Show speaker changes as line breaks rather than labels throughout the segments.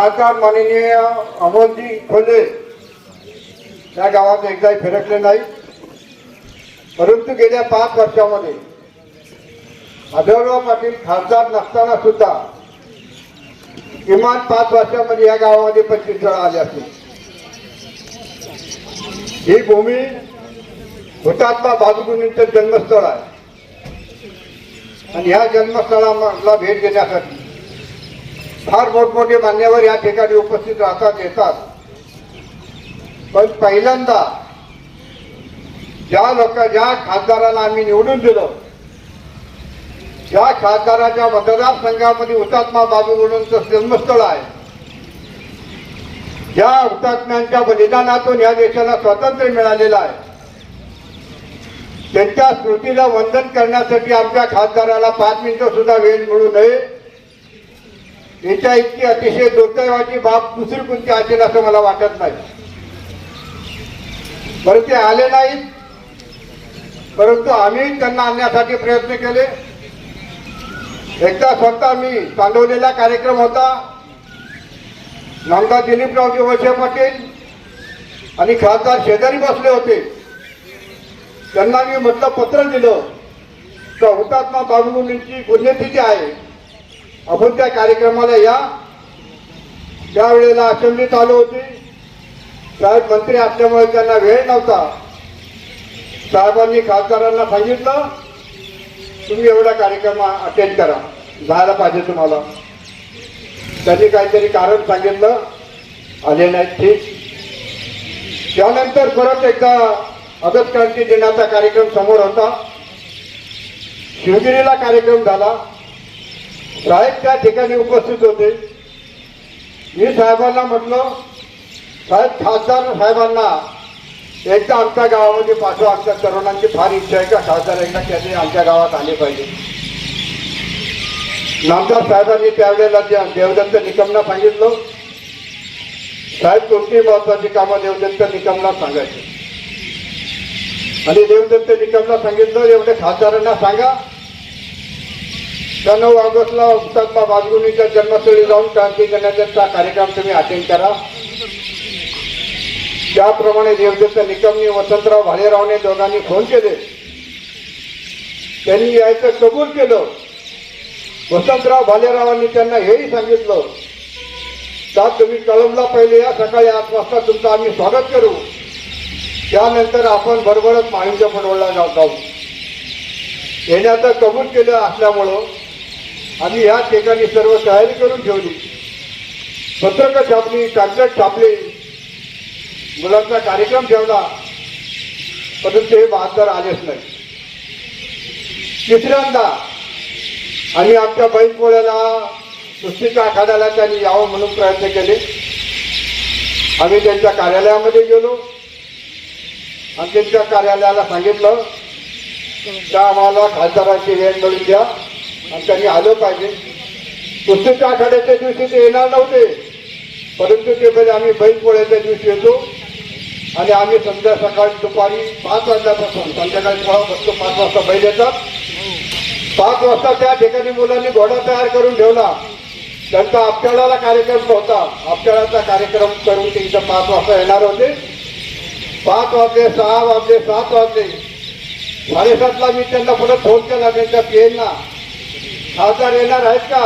खासदार माननीय अमोलजी खोले या गावात एकदाही फिरकले नाही. परंतु गेल्या पाच वर्षामध्ये आढळराव पाटील खासदार नसताना सुद्धा किमान पाच वर्षामध्ये या गावामध्ये पंचवीस वेळा आले असतील. ही भूमी हुतात्मा बाजूगुनींचं जन्मस्थळ आहे. आणि ह्या जन्मस्थळाला भेट देण्यासाठी फार मोठमोठे मान्यवर या ठिकाणी उपस्थित राहतात येतात. पण पहिल्यांदा ज्या लोक ज्या खासदाराला आम्ही निवडून दिलं ज्या खासदाराच्या मतदारसंघामध्ये हुतात्मा बाबू म्हणूनचं जन्मस्थळ आहे ज्या हुतात्म्यांच्या बलिदानातून या देशाला स्वातंत्र्य मिळालेलं आहे. त्यांच्या स्मृतीला वंदन करण्यासाठी आमच्या खासदाराला पाच मिनिटं सुद्धा वेळ मिळू नये. याच्या इतकी अतिशय दुर्दैवाची बाब दुसरी कोणती असेल असं मला वाटत नाही. बरं ते आले नाहीत. परंतु आम्ही त्यांना आणण्यासाठी प्रयत्न केले. एकदा स्वतः मी चांदवलेला कार्यक्रम होता. नामदार दिलीपरावजी वळसे पाटील आणि खासदार शेजारी बसले होते. त्यांना मी म्हटलं पत्र दिलं. तर हुतात्मा बाबूंची पुण्यतिथी आहे. आपण त्या कार्यक्रमाला या? त्यावेळेला असेंब्ली चालू होती. साहेब मंत्री असल्यामुळे त्यांना वेळ नव्हता. साहेबांनी खासदारांना सांगितलं तुम्ही एवढा कार्यक्रम अटेंड करा. जायला पाहिजे तुम्हाला. त्यांनी काहीतरी कारण सांगितलं. आले नाही ठीक. त्यानंतर परत एकदा ऑगस्ट क्रांती दिनाचा कार्यक्रम समोर होता. शिवगिरीला कार्यक्रम झाला. साहेब त्या ठिकाणी उपस्थित होते. मी साहेबांना म्हटलं साहेब खासदार साहेबांना एकदा आमच्या गावामध्ये पाठवा. आमच्या तरुणांची फार इच्छा आहे का? खासदार एकदा त्याने आमच्या गावात आले पाहिजे. नामदार साहेबांनी त्यावेळेला त्या देवदत्त निकमला सांगितलं. साहेब कोणती महत्वाची कामं देवदत्त निकमला सांगायची. आणि देवदत्त निकमला सांगितलं एवढे खासदारांना सांगा त्या नऊ ऑगस्टला हुतात्मा बाजगुनीच्या जन्मस्थळी जाऊन क्रांती करण्याचा कार्यक्रम तुम्ही अटेंड करा. त्याप्रमाणे देवदत्त निकमनी वसंतराव भालेरावने दोघांनी फोन केले. त्यांनी यायचं कबूल केलं. वसंतराव भालेरावांनी त्यांना हेही सांगितलं का तुम्ही कळमला पहिले या सकाळी आठ वाजता तुमचं आम्ही स्वागत करू. त्यानंतर आपण बरोबरच माळींच्या पडवळला जाऊ. येण्याचं कबूल केलं असल्यामुळं आम्ही या ठिकाणी सर्व तयारी करून ठेवली. पत्रकं छापली कागद छापले. मुलांचा कार्यक्रम ठेवला. परंतु हे बहादर आलेच नाही तिसऱ्यांदा आम्ही आमच्या बैलपोळ्याला पुस्तिका आखाड्याला त्यांनी यावं म्हणून प्रयत्न केले. आम्ही त्यांच्या कार्यालयामध्ये गेलो. आणि त्यांच्या कार्यालयाला सांगितलं त्या आम्हाला खासदारांची वेळ मिळून द्या. आणि त्यांनी आलं पाहिजे. पुस्तिका आठवड्याच्या दिवशी ते येणार नव्हते. परंतु ते म्हणजे आम्ही बैलपोळ्याच्या दिवशी येतो. आणि आम्ही संध्या सकाळी दुपारी पाच वाजल्यापासून संध्याकाळी पोळा बसतो पाच वाजता बैल येतात. पाच वाजता त्या ठिकाणी मुलांनी घोडा तयार करून ठेवला. त्यांचा आपट्याळाला कार्यक्रम होता. आपट्याळाचा कार्यक्रम करून ते इथं पाच वाजता येणार होते. पाच वाजले सहा वाजले सात वाजले. साडेसातला मी त्यांना परत फोन केला त्यांच्या पीएनना खासदार येणार आहेत का?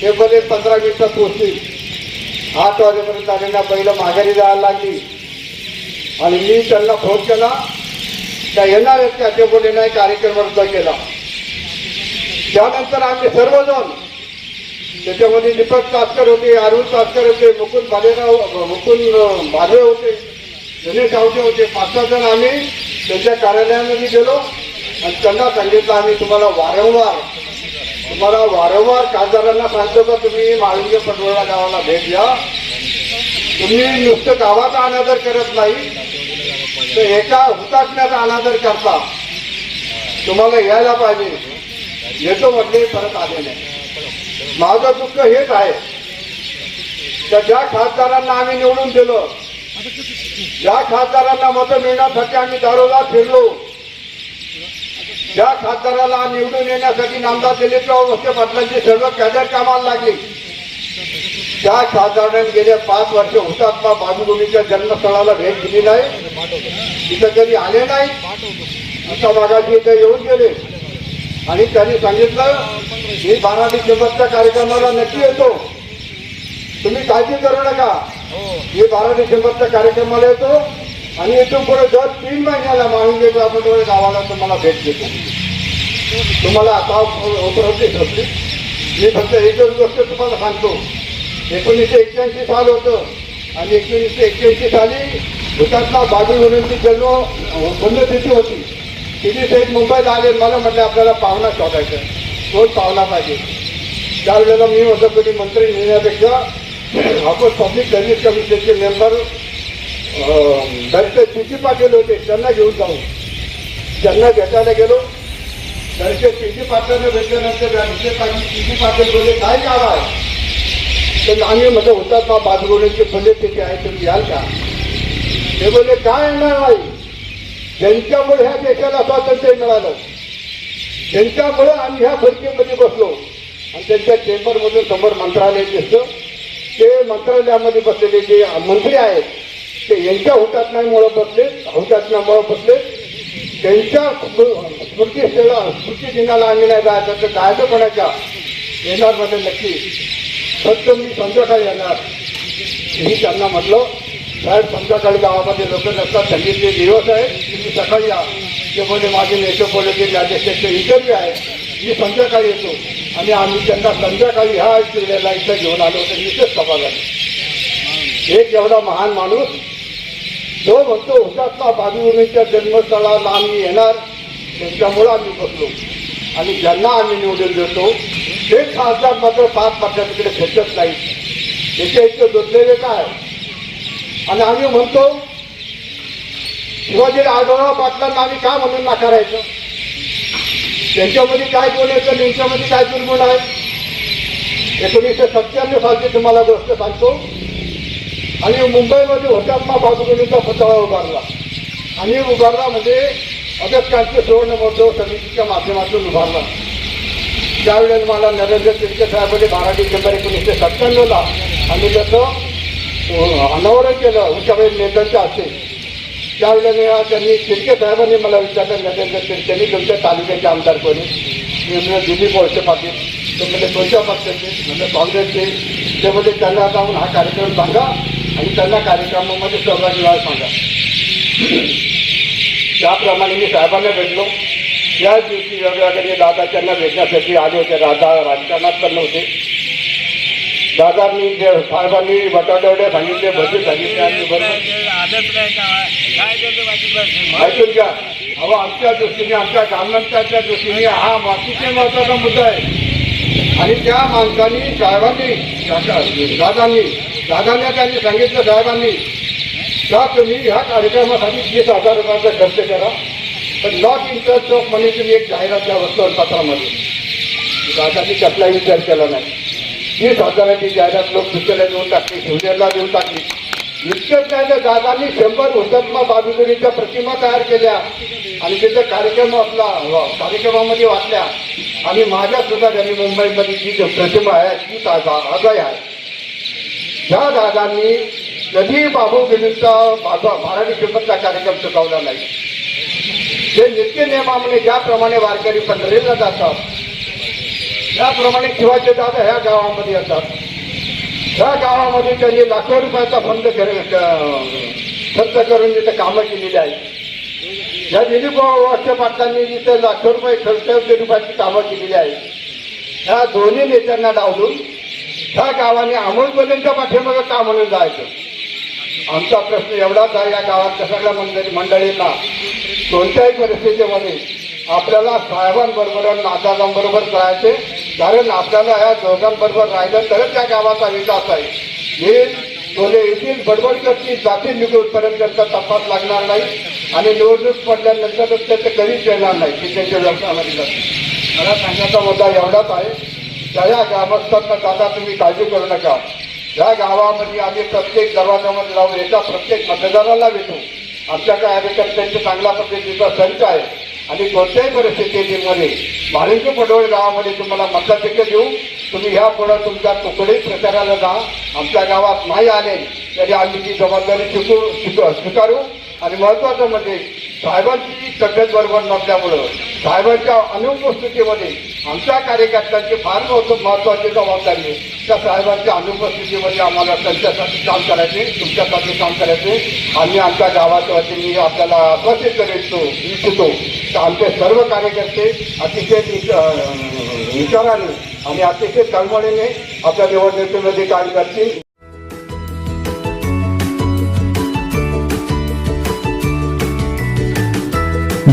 ते मध्ये पंधरा मिनिटात पोहोचतील. आठ वाजेपर्यंत आलेल्या पहिलं माघारी जायला लागली. आणि मी त्यांना फोन केला. त्या येणार आहेत का? ते बोले नाही कार्यक्रम रद्द केला त्यानंतर आम्ही सर्वजण त्याच्यामध्ये दीपक तास्कर होते अरुण तास्कर होते मुकुंद भालेराव मुकुंद भाले होते गणेश आवटे होते. पाच सहा जण आम्ही त्यांच्या कार्यालयामध्ये गेलो. आणि त्यांना सांगितलं आम्ही तुम्हाला वारंवार तुम्हाला वारंवार खासदारांना सांगतो का तुम्ही माळुंगे पटवळा गावाला भेट द्या. तुम्ही नुसतं गावाचा अनादर करत नाही तर एका हुतात्म्याचा अनादर करता. तुम्हाला यायला पाहिजे. येतो म्हटले परत आले नाही. माझं दुःख हेच आहे. तर ज्या खासदारांना आम्ही निवडून दिलं ज्या खासदारांना मतं मिळण्यासाठी आम्ही दारोला फिरलो ज्या खासदाराला निवडून येण्यासाठी नामदार दिलीपराव वस्ते पाटलांची सर्व कॅडर कामाला लागली. त्या खासदाराने गेल्या पाच वर्ष हुतात्मा बाबूगुमीच्या जन्मस्थळाला भेट दिली नाही. तिथं कधी आले नाही आता मागाशी इथे येऊन गेले. आणि त्यांनी सांगितलं मी बारा डिसेंबरच्या कार्यक्रमाला नक्की येतो. तुम्ही काळजी करू नका. मी बारा डिसेंबरच्या कार्यक्रमाला येतो. आणि इथून पुढे दर तीन महिन्याला माळुंगे ग्रामोदय गावाला तुम्हाला भेट देतो. तुम्हाला आता उपलब्ध ठरली मी फक्त एकच गोष्ट तुम्हाला सांगतो. एकोणीसशे एक्क्याऐंशी साल होतं आणि एकोणीसशे एक्क्याऐंशी साली हुतात्मा बाबू गुरुंची जन्म पुण्यतिथी होती. तिथे सहित मुंबईला आले मला म्हटलं आपल्याला पाहुणा शोधायचा तोच पाहुणा पाहिजे. त्यावेळेला मी असं कधी मंत्री नेण्यापेक्षा आपण पब्लिक सर्व्हिस कमिशनचे मेंबर बरेचसे चिठी पाटील होते. त्यांना घेऊन जाऊ त्यांना भेटायला गेलो. त्यांचे चिठी पाटलांना भेटल्यानंतर विजय पाटील चिठी पाटील बोलले काय काम आहे? तर आम्ही म्हणजे होतात बा बाजगोड्यांची फले तिथे आहे तुम्ही याल का? ते बोलले काय येणार नाही ज्यांच्यामुळे ह्या देशाला स्वातंत्र्य मिळालं त्यांच्यामुळे आम्ही ह्या फडकेमध्ये बसलो आणि त्यांच्या चेंबरमधून समोर मंत्रालय दिसतं ते मंत्रालयामध्ये बसलेले जे मंत्री आहेत ते यांच्या हुतात्म्यामुळे बसले हुतात्म्यामुळे बसले. त्यांच्या स्मृती स्मृती दिनाला आम्ही नाही जायचं तर जायचं कोणाच्या येणार मध्ये नक्की फक्त मी संध्याकाळी येणार. मी त्यांना म्हटलं साहेब संध्याकाळी गावामध्ये लोक नसतात थंडीचे दिवस आहे तुम्ही सकाळी या. ते बोलले माझे मेट्रोपॉलिटन मॅजिस्ट्रेटचे इंटरव्ह्यू आहे मी संध्याकाळी येतो. आणि आम्ही त्यांना संध्याकाळी ह्या वेळेला इथं घेऊन आलो तर इथेच सभा झाली. एक एवढा महान माणूस जो म्हणतो हुतात्मा बाबीवरीच्या जन्मस्थळाला आम्ही येणार त्यांच्यामुळं आम्ही बसलो. आणि ज्यांना आम्ही निवडून देतो ते खासदार मात्र पाच पक्षाकडे खेचत नाही याच्या इतकं दुर्दैव काय? आणि आम्ही म्हणतो शिवाजी आढळराव पाटलांना आम्ही का म्हणून नाकारायचं? त्यांच्यामध्ये काय गुण आहे त्यांच्यामध्ये काय दुर्गुण आहे? एकोणीसशे सत्त्याण्णव सालची तुम्हाला गोष्ट सांगतो. आणि मुंबईमध्ये हुतात्मा बाबुगुलीचा पुतळा उभारला. आणि उभारला म्हणजे ऑगस्ट क्रांती सुवर्ण महोत्सव समितीच्या माध्यमातून उभारला. त्यावेळेस मला नरेंद्र तिरके साहेबांनी बारा डिसेंबर एकोणीसशे सत्त्याण्णवला आम्ही त्याचं अनावरण केलं उच्चाबाई नेत्यांच्या हस्ते. त्यावेळेला त्यांनी तिरके साहेबांनी मला विचारलं नरेंद्र तिरकेनी तुमच्या तालुक्याचे आमदार कोणी? मी दिलीप वळसे पाटील. ते म्हणजे कोणत्या पक्षाचे? म्हणजे काँग्रेसचे. ते म्हणजे त्यांना जाऊन हा कार्यक्रम सांगा. आणि त्यांना कार्यक्रमामध्ये सहभागी व्हायला सांगा. त्याप्रमाणे मी साहेबांना भेटलो. त्याच दिवशी वेगवेगळे दादा त्यांना भेटण्यासाठी आले होते. दादा राजकारणात पण नव्हते. दादांनी जे साहेबांनी बटाटवड्या सांगितले भजी सांगितले आणि
माहिती
ऐकून घ्या. अहो आमच्या दृष्टीने आमच्या गावनंतरच्या दृष्टीने हा अतिशय महत्त्वाचा मुद्दा आहे. आणि त्या माणसांनी साहेबांनी दादांनी दादांना त्यांनी सांगितलं साहेबांनी का तुम्ही ह्या कार्यक्रमासाठी तीस हजार रुपयाचा खर्च करा. पण नॉट इंटरेस्ट ऑफ मनी तुम्ही एक जाहिरात द्या वर्तमानपत्रामध्ये. दादांनी कसलाही विचार केला नाही. तीस हजाराची जाहिरात लोक दुसऱ्याला देऊन टाकली शिवनेरला देऊन टाकली. इतकंच नाही तर दादांनी शंभर हुतात्मा बाबीगुरीच्या प्रतिमा तयार केल्या. आणि त्याचा कार्यक्रम आपला कार्यक्रमामध्ये वाटल्या आणि माझ्या सुद्धा त्यांनी मुंबईमध्ये जी जी प्रतिमा आहे ती ताजा आजही आहे. ह्या दादांनी कधी बाबूगिरींचा महाराणी किंमतचा कार्यक्रम चुकवला नाही. ते नित्य नियमामध्ये ज्याप्रमाणे वारकरी पंढरीला जातात त्याप्रमाणे शिवाजी दादा ह्या गावामध्ये येतात. ह्या गावामध्ये त्यांनी लाखो रुपयाचा फंड खर्च करून तिथे कामं केलेली आहेत. या दिलीप पाटलांनी तिथे लाखो रुपये खर्च रुपयाची कामं केलेली आहेत. ह्या दोन्ही नेत्यांना डावलून ह्या गावाने अमोलपर्यंतच्या पाठीमागं का म्हणून जायचं? आमचा प्रश्न एवढाच आहे या गावातल्या सगळ्या मंडळी मंडळींना कोणत्याही परिस्थितीमध्ये आपल्याला साहेबांबरोबर नाताजांबरोबर जायचे. कारण आपल्याला या दोघांबरोबर राहिलं तरच त्या गावाचा विकास आहे. हे टोले येथील बडबडकरची जाती जातील निवडूनपर्यंत त्यांचा तपास लागणार नाही. आणि निवडणूक पडल्यानंतरच त्याचं कधीच येणार नाही. की त्यांच्या व्यवसायामध्ये मला सांगण्याचा मुद्दा एवढाच आहे. त्या या ग्रामस्थांना दादा तुम्ही काळजी करू नका. या गावामध्ये आम्ही प्रत्येक दरवाजामध्ये जाऊन एका प्रत्येक मतदाराला भेटू. आमच्या कार्यकर्त्यांचे चांगल्या पद्धतीचा संच आहे. आणि कोणत्याही परिस्थितीमध्ये माळिंग पडवळ गावामध्ये तुम्हाला मताधिक्य देऊ तुम्ही ह्या पुढं तुमच्या तुकडे प्रचाराला जा. आमच्या गावात नाही आले तरी आम्ही ती जबाबदारी शिकू स्वीकारू. आणि महत्त्वाचं म्हणजे साहेबांची तब्येत बरोबर नसल्यामुळं साहेबांच्या अनुपस्थितीमध्ये आमच्या कार्यकर्त्यांची फार महत्त्व महत्वाची जबाबदारी आहे. त्या साहेबांच्या अनुपस्थितीमध्ये आम्हाला त्यांच्यासाठी काम करायचे तुमच्यासाठी काम करायचे. आम्ही आमच्या गावाच्या वतीने आपल्याला आश्वासित करीतो इच्छितो तर आमचे सर्व कार्यकर्ते अतिशय विचाराने आणि अतिशय तळमळीने आपल्या निवडणुकीमध्ये काम करतील.